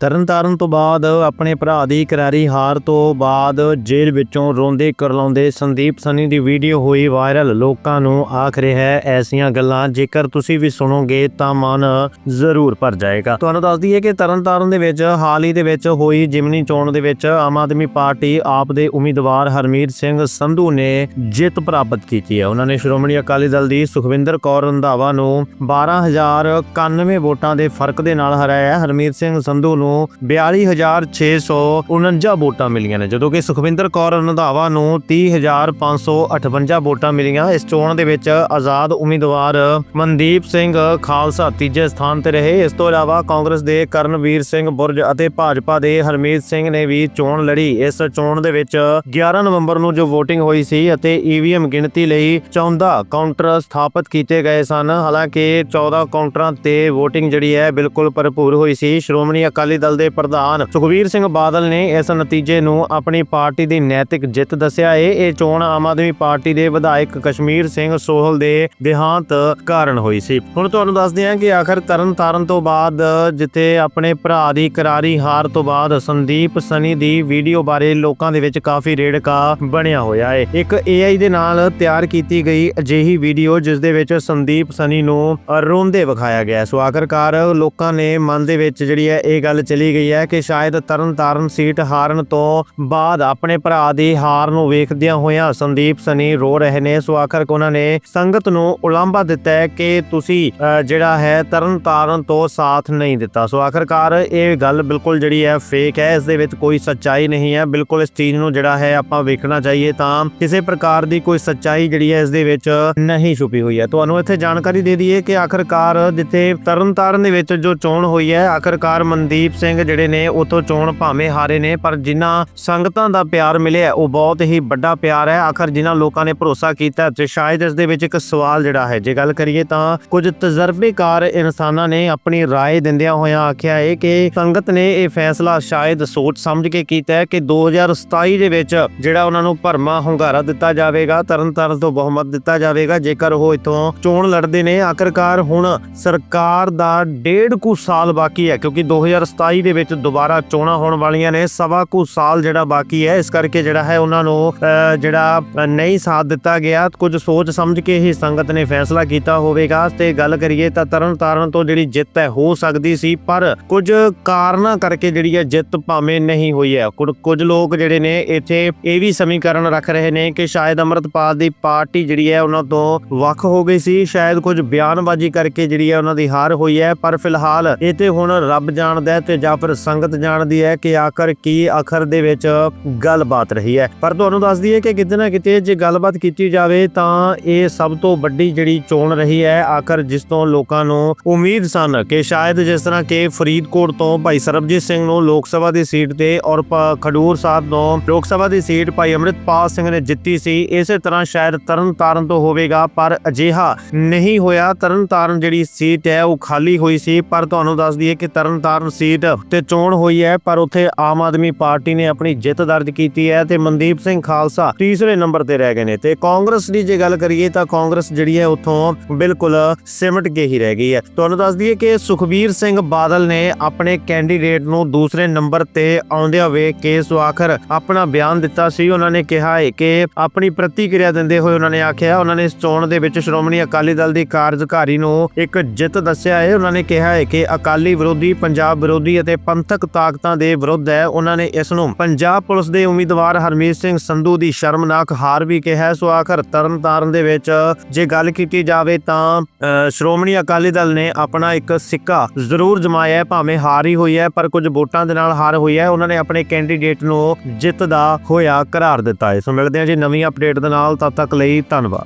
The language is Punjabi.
ਤਰਨਤਾਰਨ ਤੋਂ ਬਾਅਦ ਆਪਣੇ ਭਰਾ ਦੀ ਕਰਾਰੀ ਹਾਰ ਤੋਂ ਬਾਅਦ ਜੇਲ੍ਹ ਵਿੱਚੋਂ ਰੋਂਦੇ ਕਰਲਾਉਂਦੇ ਸੰਦੀਪ ਸਨੀ ਦੀ ਵੀਡੀਓ ਹੋਈ ਵਾਇਰਲ। ਲੋਕਾਂ ਨੂੰ ਆਖ ਰਿਹਾ ਹੈ ਐਸੀਆਂ ਗੱਲਾਂ, ਜੇਕਰ ਤੁਸੀਂ ਵੀ ਸੁਣੋਗੇ ਤਾਂ ਮਨ ਜ਼ਰੂਰ ਭਰ ਜਾਏਗਾ। ਤੁਹਾਨੂੰ ਦੱਸ ਦਈਏ ਕਿ ਤਰਨਤਾਰਨ ਦੇ ਵਿੱਚ, ਹਾਲ ਹੀ ਦੇ ਵਿੱਚ ਹੋਈ ਜਿਮਨੀ ਚੋਣ ਦੇ ਵਿੱਚ ਆਮ ਆਦਮੀ ਪਾਰਟੀ ਆਪ ਦੇ ਉਮੀਦਵਾਰ ਹਰਮੀਤ ਸਿੰਘ ਸੰਧੂ ਨੇ ਜਿੱਤ ਪ੍ਰਾਪਤ ਕੀਤੀ ਹੈ। ਉਹਨਾਂ ਨੇ ਸ਼੍ਰੋਮਣੀ ਅਕਾਲੀ ਦਲ ਦੀ ਸੁਖਵਿੰਦਰ ਕੌਰ ਰੰਧਾਵਾ ਨੂੰ 12091 ਵੋਟਾਂ ਦੇ ਫ਼ਰਕ ਦੇ ਨਾਲ ਹਰਾਇਆ। ਹਰਮੀਤ ਸਿੰਘ ਸੰਧੂ ਨੂੰ 42649 ਵੋਟਾਂ ਮਿਲੀਆਂ ਨੇ। ਜਦੋਂ ਕਿ ਸੁਖਵਿੰਦਰ ਕੌਰ ਰੰਧਾਵਾ ਨੂੰ 30558 ਵੋਟਾਂ ਮਿਲੀਆਂ। ਇਸ ਚੋਣ ਦੇ ਵਿੱਚ ਆਜ਼ਾਦ ਉਮੀਦਵਾਰ ਮਨਦੀਪ ਸਿੰਘ ਖਾਲਸਾ ਤੀਜੇ ਸਥਾਨ ਤੇ ਰਹੇ। ਇਸ ਤੋਂ ਇਲਾਵਾ ਕਾਂਗਰਸ ਦੇ ਕਰਨਵੀਰ ਸਿੰਘ ਬੁਰਜ ਅਤੇ ਭਾਜਪਾ ਦੇ ਹਰਮੀਤ ਸਿੰਘ ਨੇ ਵੀ ਚੋਣ ਲੜੀ। ਇਸ ਚੋਣ ਦੇ ਵਿੱਚ 11 ਨਵੰਬਰ ਨੂੰ ਜੋ VOTING ਹੋਈ ਸੀ ਅਤੇ EVM ਗਿਣਤੀ ਲਈ 14 ਕਾਊਂਟਰ ਸਥਾਪਿਤ ਕੀਤੇ ਗਏ ਸਨ। ਹਾਲਾਂਕਿ 14 ਕਾਊਂਟਰਾਂ ਤੇ VOTING ਜਿਹੜੀ ਹੈ ਬਿਲਕੁਲ ਭਰਪੂਰ ਹੋਈ ਸੀ। ਸ਼੍ਰੋਮਣੀ ਅਕਾਲੀ ਦਲ ਦੇ ਪ੍ਰਧਾਨ ਸੁਖਵੀਰ ਸਿੰਘ ਬਾਦਲ ਨੇ ਇਸ ਨਤੀਜੇ ਨੂੰ ਆਪਣੀ ਪਾਰਟੀ ਦੀ ਨੈਤਿਕ ਜਿੱਤ ਦੱਸਿਆ। ਹੈ ਇਹ ਚੋਣ ਆਮ ਆਦਮੀ ਪਾਰਟੀ ਦੇ ਵਿਧਾਇਕ ਕਸ਼ਮੀਰ ਸਿੰਘ ਸੋਹਲ ਦੇ ਦੇਹਾਂਤ ਕਾਰਨ ਹੋਈ ਸੀ। ਹੁਣ ਤੁਹਾਨੂੰ ਦੱਸਦੇ ਹਾਂ ਕਿ ਆਖਰ ਤਰਨ ਤਾਰਨ ਤੋਂ ਬਾਅਦ ਜਿੱਥੇ ਆਪਣੇ ਭਰਾ ਦੀ ਕਰਾਰੀ ਹਾਰ ਤੋਂ ਬਾਅਦ ਸੰਦੀਪ ਸਨੀ ਦੀ ਵੀਡੀਓ ਬਾਰੇ ਲੋਕਾਂ ਦੇ ਵਿੱਚ ਕਾਫੀ ਰੇੜਕਾ ਬਣਿਆ ਹੋਇਆ ਹੈ। ਇੱਕ AI ਦੇ ਨਾਲ ਤਿਆਰ ਕੀਤੀ ਗਈ ਅਜਿਹੀ ਵੀਡੀਓ ਜਿਸ ਦੇ ਵਿੱਚ ਸੰਦੀਪ ਸਨੀ ਨੂੰ ਰੋਂਦੇ ਵਿਖਾਇਆ ਗਿਆ। ਸੋ ਆਖਰਕਾਰ ਲੋਕਾਂ ਨੇ ਮਨ ਦੇ ਵਿੱਚ ਜਿਹੜੀ ਹੈ ਇਹ ਗੱਲ ਚਲੀ ਗਈ ਹੈ ਕਿ ਸ਼ਾਇਦ ਤਰਨਤਾਰਨ ਸੀਟ ਹਾਰਨ ਤੋਂ ਬਾਅਦ ਆਪਣੇ ਭਰਾ ਦੀ ਹਾਰ ਨੂੰ ਵੇਖਦਿਆਂ ਹੋਇਆਂ ਸੰਦੀਪ ਸਨੀ ਰੋ ਰਹੇ ਨੇ। ਸੋ ਆਖਰ ਉਹਨਾਂ ਨੇ ਸੰਗਤ ਨੂੰ ਉਲਾਂਭਾ ਦਿੱਤਾ ਹੈ ਕਿ ਤੁਸੀਂ ਜਿਹੜਾ ਹੈ ਤਰਨ ਤਾਰਨ ਤੋਂ ਸਾਥ ਨਹੀਂ ਦਿੱਤਾ। ਸੋ ਆਖਰਕਾਰ ਇਹ ਗੱਲ ਬਿਲਕੁਲ ਜਿਹੜੀ ਹੈ ਫੇਕ ਹੈ। ਇਸ ਦੇ ਵਿੱਚ ਕੋਈ ਸੱਚਾਈ ਨਹੀਂ ਹੈ। ਬਿਲਕੁਲ ਇਸ ਚੀਜ਼ ਨੂੰ ਜਿਹੜਾ ਹੈ ਆਪਾਂ ਵੇਖਣਾ ਚਾਹੀਏ ਤਾਂ ਕਿਸੇ ਪ੍ਰਕਾਰ ਦੀ ਕੋਈ ਸੱਚਾਈ ਜਿਹੜੀ ਹੈ ਇਸ ਦੇ ਵਿੱਚ ਨਹੀਂ ਛੁਪੀ ਹੋਈ ਹੈ। ਤੁਹਾਨੂੰ ਇੱਥੇ ਜਾਣਕਾਰੀ ਦੇ ਦਈਏ ਕਿ ਆਖਰਕਾਰ ਜਿੱਥੇ ਤਰਨਤਾਰਨ ਦੇ ਵਿੱਚ ਜੋ ਚੋਣ ਹੋਈ ਹੈ, ਆਖਰਕਾਰ ਮਨਦੀਪ ਸਿੰਘ ਜਿਹੜੇ ਨੇ ਉਥੋਂ ਚੋਣ ਭਾਵੇਂ ਹਾਰੇ ਨੇ ਪਰ ਜਿਨ੍ਹਾਂ ਸੰਗਤਾਂ ਦਾ ਪਿਆਰ ਮਿਲਿਆ ਉਹ ਬਹੁਤ ਹੀ ਵੱਡਾ ਪਿਆਰ ਹੈ ਆਖਰ ਜਿਨ੍ਹਾਂ ਲੋਕਾਂ ਨੇ ਭਰੋਸਾ ਕੀਤਾ ਤੇ ਸ਼ਾਇਦ ਇਸ ਦੇ ਵਿੱਚ ਇੱਕ ਸਵਾਲ ਜਿਹੜਾ ਹੈ ਜੇ ਗੱਲ ਕਰੀਏ ਤਾਂ ਕੁਝ ਤਜਰਬੇਕਾਰ ਇਨਸਾਨਾਂ ਨੇ ਆਪਣੀ رائے ਦਿੰਦਿਆਂ ਹੋਇਆਂ ਆਖਿਆ ਹੈ ਕਿ ਸੰਗਤ ਨੇ ਇਹ ਫੈਸਲਾ ਸ਼ਾਇਦ ਸੋਚ ਸਮਝ ਕੇ ਕੀਤਾ ਹੈ ਕਿ 2027 ਦੇ ਵਿੱਚ ਜਿਹੜਾ ਉਹਨਾਂ ਨੂੰ ਭਰਮਾ ਹੁੰਗਾਰਾ ਦਿੱਤਾ ਜਾਵੇਗਾ ਤਰਨਤਾਰਨ ਤੋਂ ਬਹੁਮਤ ਦਿੱਤਾ ਜਾਵੇਗਾ ਜੇਕਰ ਉਹ ਇਥੋਂ ਚੋਣ ਲੜਦੇ ਨੇ ਆਖਰਕਾਰ ਹੁਣ ਸਰਕਾਰ ਦਾ ਡੇਢ ਕੁ ਸਾਲ ਬਾਕੀ ਹੈ ਕਿਉਂਕਿ 2027 ਦੇ ਵਿੱਚ ਦੁਬਾਰਾ ਚੋਣਾਂ ਹੋਣ ਵਾਲੀਆਂ ਨੇ, ਸਵਾ ਕੁ ਸਾਲ ਜਿਹੜਾ ਬਾਕੀ ਹੈ, ਇਸ ਕਰਕੇ ਜਿਹੜਾ ਹੈ ਉਹਨਾਂ ਨੂੰ ਜਿਹੜਾ ਨਹੀਂ ਸਾਥ ਦਿੱਤਾ ਗਿਆ। ਕੁਝ ਸੋਚ ਸਮਝ ਕੇ ਹੀ ਸੰਗਤ ਨੇ ਫੈਸਲਾ ਕੀਤਾ ਹੋਵੇਗਾ। ਤੇ ਗੱਲ ਕਰੀਏ ਤਾਂ ਤਰਨ ਤੋਂ ਜਿਹੜੀ ਜਿੱਤ ਹੈ, ਹੋ ਸਕਦੀ ਸੀ, ਪਰ ਕੁਝ ਕਾਰਨਾਂ ਕਰਕੇ ਜਿਹੜੀ ਹੈ ਜਿੱਤ ਭਾਵੇਂ ਨਹੀਂ ਹੋਈ ਹੈ। ਕੁਝ ਲੋਕ ਜਿਹੜੇ ਨੇ ਇੱਥੇ ਇਹ ਵੀ ਸਮੀਕਰਨ ਰੱਖ ਰਹੇ ਨੇ ਕਿ ਸ਼ਾਇਦ ਅੰਮ੍ਰਿਤਪਾਲ ਦੀ ਪਾਰਟੀ ਜਿਹੜੀ ਹੈ ਉਹਨਾਂ ਤੋਂ ਵੱਖ ਹੋ ਗਈ ਸੀ। ਸ਼ਾਇਦ ਕੁਝ ਬਿਆਨਬਾਜ਼ੀ ਕਰਕੇ ਜਿਹੜੀ ਹੈ ਉਹਨਾਂ ਦੀ ਹਾਰ ਹੋਈ ਹੈ, ਪਰ ਫਿਲਹਾਲ ਇਹ ਤੇ ਹੁਣ ਰੱਬ ਜਾਣਦਾ ਤੇ ਹੈ ਜਾਂ ਫਿਰ ਸੰਗਤ ਜਾਣਦੀ ਹੈ ਕਿ ਆਖਰ ਕੀ ਆਖਰ ਦੇ ਵਿੱਚ ਗੱਲਬਾਤ ਰਹੀ ਹੈ। ਪਰ ਤੁਹਾਨੂੰ ਦੱਸ ਦਈਏ ਕਿ ਕਿਤੇ ਨਾ ਕਿਤੇ ਜੇ ਗੱਲਬਾਤ ਕੀਤੀ ਜਾਵੇ ਤਾਂ ਇਹ ਸਭ ਤੋਂ ਵੱਡੀ ਜਿਹੜੀ ਚੋਣ ਰਹੀ ਹੈ ਆਖਰ ਜਿਸ ਤੋਂ ਲੋਕਾਂ ਨੂੰ ਉਮੀਦ ਸਨ ਕਿ ਸ਼ਾਇਦ ਜਿਸ ਤਰ੍ਹਾਂ ਕਿ ਫਰੀਦਕੋਟ ਤੋਂ ਭਾਈ ਸਰਬਜੀਤ ਸਿੰਘ ਨੂੰ ਲੋਕ ਸਭਾ ਦੀ ਸੀਟ ਤੇ ਔਰ ਖਡੂਰ ਸਾਹਿਬ ਤੋਂ ਲੋਕ ਸਭਾ ਦੀ ਸੀਟ ਭਾਈ ਅੰਮ੍ਰਿਤਪਾਲ ਸਿੰਘ ਨੇ ਜਿੱਤੀ ਸੀ, ਇਸੇ ਤਰ੍ਹਾਂ ਸ਼ਾਇਦ ਤਰਨਤਾਰਨ ਤੋਂ ਹੋਵੇਗਾ, ਪਰ ਅਜਿਹਾ ਨਹੀਂ ਹੋਇਆ। ਤਰਨਤਾਰਨ ਜਿਹੜੀ ਸੀਟ ਹੈ ਉਹ ਖਾਲੀ ਹੋਈ ਸੀ, ਪਰ ਤੁਹਾਨੂੰ ਦੱਸ ਦਈਏ ਕਿ ਤਰਨ ਤਾਰਨ ਸੀਟ ਤੇ ਚੋਣ ਹੋਈ ਹੈ, ਪਰ ਉੱਥੇ ਆਮ ਆਦਮੀ ਪਾਰਟੀ ਨੇ ਆਪਣੀ ਜਿੱਤ ਦਰਜ ਕੀਤੀ ਹੈ ਤੇ ਮਨਦੀਪ ਸਿੰਘ ਖਾਲਸਾ ਤੀਸਰੇ ਨੰਬਰ ਤੇ ਰਹਿ ਗਏ ਨੇ ਤੇ ਕਾਂਗਰਸ ਦੀ ਜੇ ਗੱਲ ਕਰੀਏ ਤਾਂ ਕਾਂਗਰਸ ਜਿਹੜੀ ਹੈ ਉੱਥੋਂ ਬਿਲਕੁਲ ਸਿਮਟ ਕੇ ਹੀ ਰਹਿ ਗਈ ਹੈ। ਤੁਹਾਨੂੰ ਦੱਸ ਦਈਏ ਕਿ ਸੁਖਬੀਰ ਸਿੰਘ ਬਾਦਲ ਨੇ ਆਪਣੇ ਕੈਂਡੀਡੇਟ ਨੂੰ ਦੂਸਰੇ ਨੰਬਰ ਤੇ ਆਉਂਦਿਆਂ ਵੇਖ ਕੇ ਸੋ ਆਖਰ ਆਪਣਾ ਬਿਆਨ ਦਿੱਤਾ ਸੀ। ਉਹਨਾਂ ਨੇ ਕਿਹਾ ਹੈ ਕਿ ਆਪਣੀ ਪ੍ਰਤੀਕਿਰਿਆ ਦਿੰਦੇ ਹੋਏ ਉਹਨਾਂ ਨੇ ਆਖਿਆ, ਉਹਨਾਂ ਨੇ ਇਸ ਚੋਣ ਦੇ ਵਿੱਚ ਸ਼੍ਰੋਮਣੀ ਅਕਾਲੀ ਦਲ ਦੀ ਕਾਰਜਕਾਰੀ ਨੂੰ ਇੱਕ ਜਿੱਤ ਦੱਸਿਆ ਹੈ। ਉਹਨਾਂ ਨੇ ਕਿਹਾ ਹੈ ਕਿ ਅਕਾਲੀ ਵਿਰੋਧੀ, ਪੰਜਾਬ ਵਿਰੋਧੀ ਅਤੇ ਪੰਥਕ ਤਾਕਤਾਂ ਦੇ ਵਿਰੁੱਧ ਹੈ। ਉਹਨਾਂ ਨੇ ਇਸ ਨੂੰ ਪੰਜਾਬ ਪੁਲਿਸ ਦੇ ਉਮੀਦਵਾਰ ਹਰਮੀਤ ਸਿੰਘ ਸੰਧੂ ਦੀ ਸ਼ਰਮਨਾਕ ਹਾਰ ਵੀ ਕਿਹਾ। ਸੋ ਆਖਰ ਤਰਨ ਤਾਰਨ ਦੇ ਵਿੱਚ ਜੇ ਗੱਲ ਕੀਤੀ ਜਾਵੇ ਤਾਂ ਸ਼੍ਰੋਮਣੀ ਅਕਾਲੀ ਦਲ ਨੇ ਆਪਣਾ ਇੱਕ ਸਿੱਕਾ ਜ਼ਰੂਰ ਜਮਾਇਆ ਹੈ। ਭਾਵੇਂ ਹਾਰ ਹੀ ਹੋਈ ਹੈ, ਪਰ ਕੁਝ ਵੋਟਾਂ ਦੇ ਨਾਲ ਹਾਰ ਹੋਈ ਹੈ। ਉਹਨਾਂ ਨੇ ਆਪਣੇ ਕੈਂਡੀਡੇਟ ਨੂੰ ਜਿੱਤ ਦਾ ਹੋਇਆ ਕਰਾਰ ਦਿੱਤਾ ਹੈ। ਸੋ ਮਿਲਦੇ ਹਾਂ ਜੀ ਨਵੀਂ ਅਪਡੇਟ ਦੇ ਨਾਲ। ਤਦ ਤੱਕ ਲਈ ਧੰਨਵਾਦ।